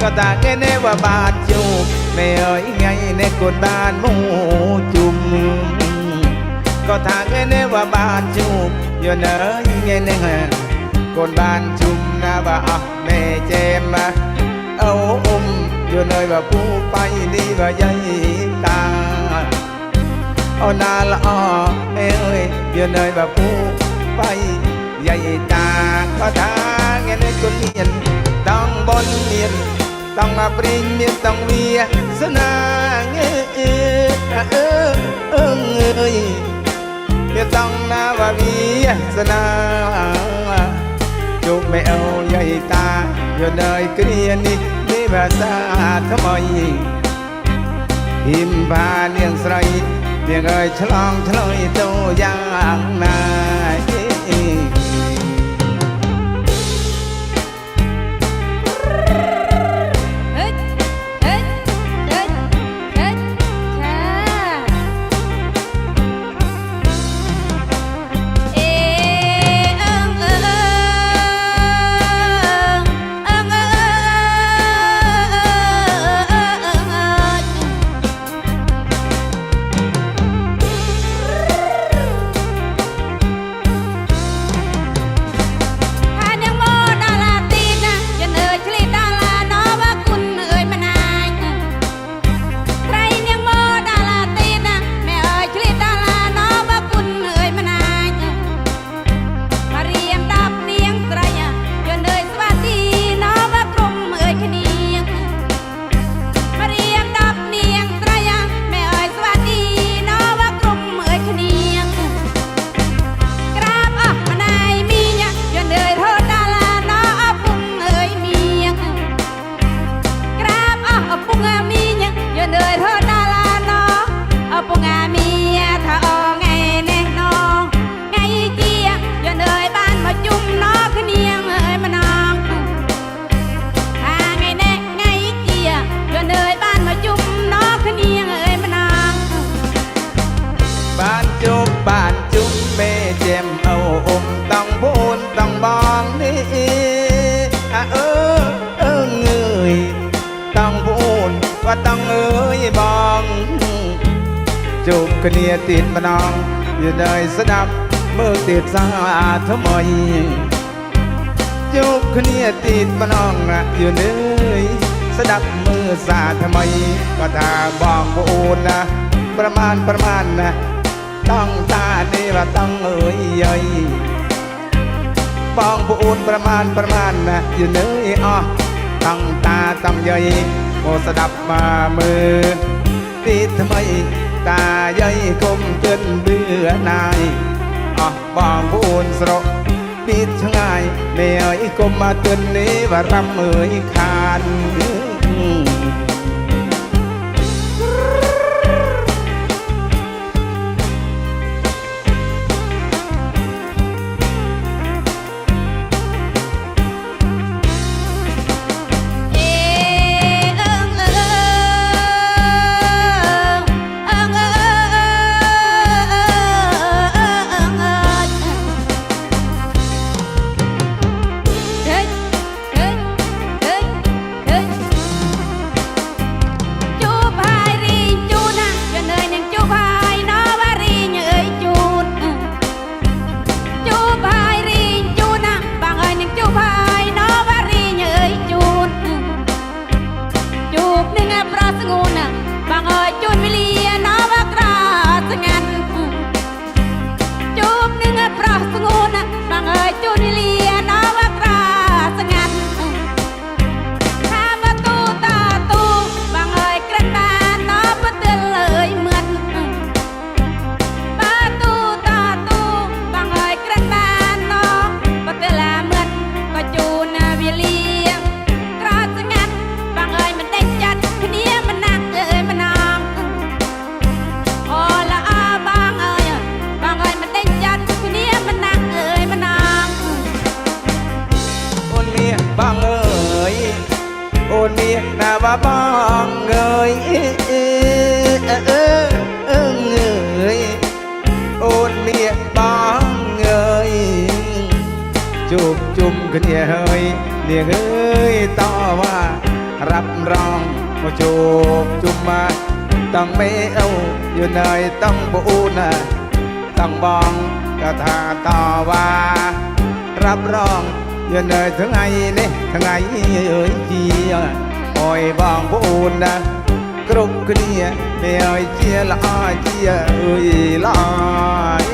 ก็ตาแน่แน่ว่าบาดจูแม่เอ๋ยไงแน่กดบ้านหมูจุ่มก็ทางแน่แน่ว่าบาดจูอยู่เนยไงแน่กดบ้านจุ่มนะบ่าแม่เจมมาเอาอุ้มอยู่เนยว่าผู้ไปดีว่าใหญ่ตา អូនណាល្អអើយយល់ហើយបើពូបៃយាយតាក៏ថាងានគុណមានតង់បនមានតង់អាព្រីងមានតង់វាសនាងើអឺអឺអើយមានតង់ណាវាវាសនាជុំមែអូនយាយតាយល់ហើយគ្រានេះនេះវាសាថ្មីហ៊ីមបាននាងស្រី เพียงเวียสนาจุกไม่เอาใหญ่ตาเดี๋ยวยเกลียนนี่นี่ภาษาทำไมหิมพาเนียงเอ่ยฉลองฉลยโตอย่างนาย ว่าต้องเอ้ยบองจูบกระเนียติดมานองอยู่ในสนับมือติดสาทำไมจูบกระเนียติดมานองนะอยู่เนยสนับมือสาทำไมก็ถ้าบอกปูนนะ ประมาณประมาณนะต้องตาเนี่ว่าต้องเอ้ยเอ้ยบองปูนประมาณประมาณนะอยู่เนยอ้อ ต้งตาต้งเย้ยโมสดับมามือติดทำไมตาใหญ่กลมจนเบื่อนายอะบองพูนสระปิดชะงางไม่เอ่ยกลมมาเตือนนี้ว่ารำเอ่ยคาน โอนเมียนาว่าบางเอ่ยเออเออเออเอ่ยโอนเมียบางเอ่ยจูบจุ่มกันเนี่ยเฮ้ยเรียเอ้ยต่อว่า รับรองว่าจูบจุ่มมาต้องไม่เอาอยู่เนยต้องบูนะต้องบองก็ท่าต่อว่า รับรองอยู่เนยถึงไงเนี่ถึง ไงเอ้ยเจียโอ้ยบองบูนนะกรุงเนียไม่เอ้ยเจียละอ้อยเจียเอ้ยละอ้อย